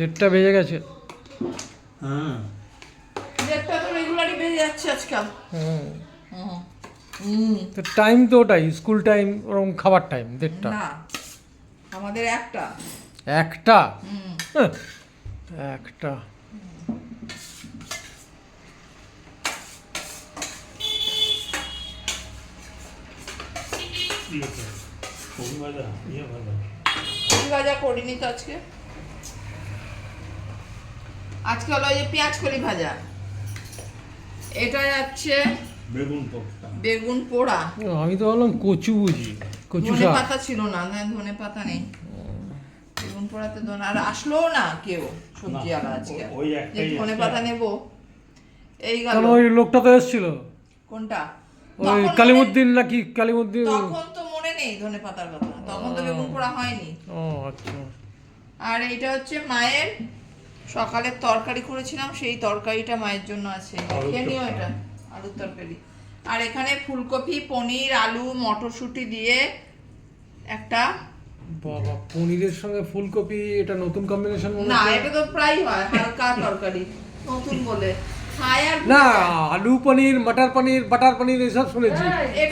দেড়টা বেজে গেছে। হ্যাঁ। দেড়টা তো রেগুলারই বেজে যাচ্ছে আজকাল। হুম হুম হুম। তো টাইম তো ওটাই স্কুল টাইম ওরকম খাবার টাইম দেড়টা। না আমাদের একটা। একটা? হ্যাঁ, একটা। ইয়ে ভাজা করিনি তো আজকে। আজকে হলো ওই যে পেঁয়াজ কলি ভাজা। এটা যাচ্ছে বেগুন পোক্তা বেগুন পোড়া। আমি তো ভাবলাম কচু বুঝি কচু ধনে শাক। পাতা ছিল না না ধনে পাতা নেই। বেগুন পোড়াতে ধনে আর আসলোও না কেউ সবজি আলা আজকে। ওই একটাই ধনে পাতা নেব। এই গেল। ওই লোকটা তো এসেছিল? কোনটা? ওই কালিমুদ্দিন নাকি কালিমুদ্দিন তখন তো মনে নেই ধনে পাতার কথা। তখন তো বেগুন পোড়া হয়নি। ও আচ্ছা। আর এইটা হচ্ছে মায়ের সকালের তরকারি করেছিলাম সেই তরকারিটা মায়ের জন্য আছে। খেয়ে নিও। এটা আলুর তরকারি। আর এখানে ফুলকপি পনির আলু মটরশুঁটি দিয়ে একটা বাবা পনিরের সঙ্গে ফুলকপি এটা নতুন কম্বিনেশন মনে না এটা তো প্রায় হয় হালকা তরকারি নতুন বলে। না আলু পনির মটর পনির বাটার পনির এসব শুনেছি।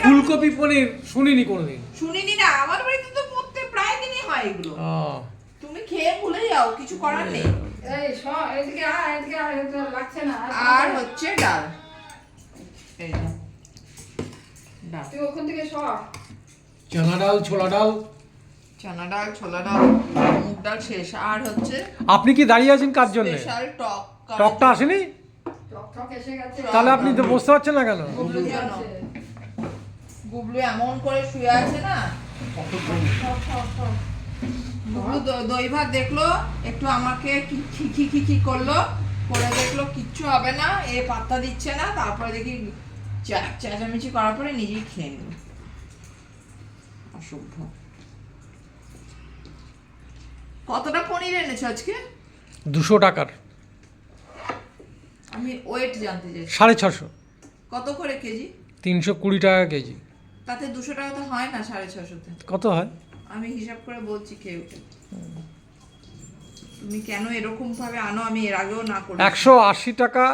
ফুলকপি পনির শুনিনি কোনোদিন। শুনিনি না আমার বাড়িতে তো প্রত্যেক প্রায় দিনই হয় এগুলো। তুমি খেয়ে ভুলে যাও কিছু করার নেই। এই সব এদিকে আয় এদিকে আয় এটা লাগছে না। আর হচ্ছে ডাল। এই ডাল। তুই ওখান থেকে সব চানা ডাল ছোলা ডাল। চানা ডাল ছোলা ডাল মুগ ডাল শেষ। আর হচ্ছে আপনি কি দাঁড়িয়ে আছেন কার জন্য? স্পেশাল টক টকটা আসেনি? তাহলে আপনি তো বসতে পারছেন না কেন? গুবলু এমন করে শুয়ে আছে না? দই ভাত দেখল একটু আমাকে খি- খি খি করল করে দেখল কিচ্ছু হবে না এ পাত্তা দিচ্ছে না তারপরে দেখি চেঁচামেচি করার পরে নিজেই খেয়ে নিল। অসভ্য। কতটা পনির এনেছো আজকে? দুশো টাকার। আমি ওয়েট জানতে চাইছি। সাড়ে ছশো। কত করে কেজি? তিনশো কুড়ি টাকা কেজি। তাতে দুশো টাকা তো হয় না সাড়ে ছশোতে। কত হয়? আমি হিসাব করে বলছি খেয়ে উঠে তুমি কেন এরকম ভাবে আনো? আমি এর আগেও না করি একশো আশি টাকা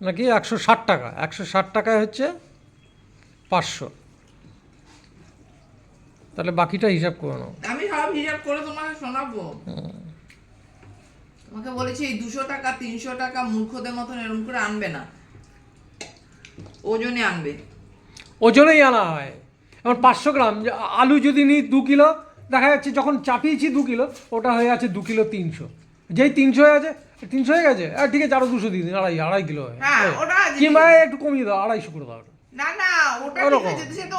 নাকি একশো ষাট টাকা? একশো ষাট টাকায় হচ্ছে পাঁচশো। তাহলে বাকিটা হিসাব করে নাও। আমি সব হিসাব করে তোমাকে শোনাবো। তোমাকে বলেছি এই দুশো টাকা তিনশো টাকা মূর্খদের মতন এরকম করে আনবে না। ওজনে আনবে। ওজনেই আনা হয়। এবার পাঁচশো গ্রাম আলু যদি নিই দু কিলো দেখা যাচ্ছে যখন চাপিয়েছি দু কিলো ওটা হয়ে আছে দু কিলো তিনশো। যেই তিনশো হয়ে আছে তিনশো হয়ে গেছে? আর ঠিক আছে আরও দুশো দিয়ে দিন আড়াই আড়াই কিলো হয়। হ্যাঁ, ওটা কিংবা একটু কমিয়ে দাও আড়াইশো করে দাও। না না ওটা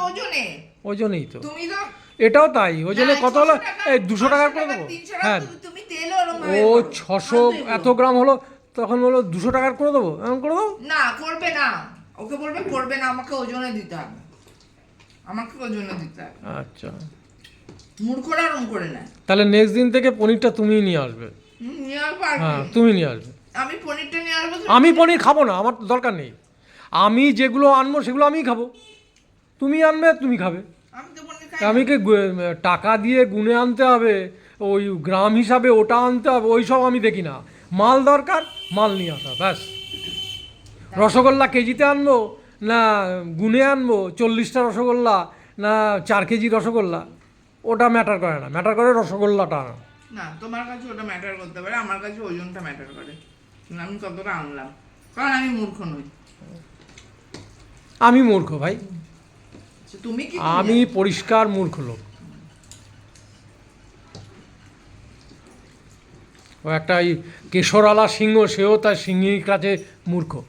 ওজনে। ওজনেই তো। তুমি তো এটাও তাই ওজনে কত হলো? এই দুশো টাকা করে দেবো? হ্যাঁ। ও ছশো এত গ্রাম হলো তখন হলো দুশো টাকার করে দেবো? এমন করে দেবো? না করবে না। ওকে বলবে করবে না আমাকে ওজনে দিতে হবে। আমাকে ওজনে দিতে হবে। আচ্ছা। মূর্খরা ওরম করে নেয়। তাহলে নেক্সট দিন থেকে পনিরটা তুমিই নিয়ে আসবে। হুম, নিয়ে আসব আর হ্যাঁ তুমি নিয়ে আসবে। আমি পনিরটা নিয়ে আসব তুমি- আমি পনির খাব না আমার দরকার নেই। আমি যেগুলো আনব সেগুলো আমিই খাব। তুমি আনবে তুমি খাবে। আমি তো পনির খাই আমি কি গু- টাকা দিয়ে গুনে আনতে হবে? ওই গ্রাম হিসাবে ওটা আনতে হবে? ওই সব আমি দেখি না। মাল দরকার মাল নিয়ে আসা ব্যাস। রসগোল্লা কেজিতে আনব না গুনে আনব চল্লিশটা রসগোল্লা না চার কেজি রসগোল্লা ওটা ম্যাটার করে না ম্যাটার করে রসগোল্লাটা আনা। না তোমার কাছে ওটা ম্যাটার করতে পারে আমার কাছে ওজনটা ম্যাটার করে। আমি কতটা আনলাম? কারণ আমি মূর্খ নই। আমি মূর্খ ভাই। তুমি কি আমি পরিষ্কার মূর্খ লোক। ও একটা এই কেশরালা সিংহ সেও তার সিংহীর কাছে মূর্খ।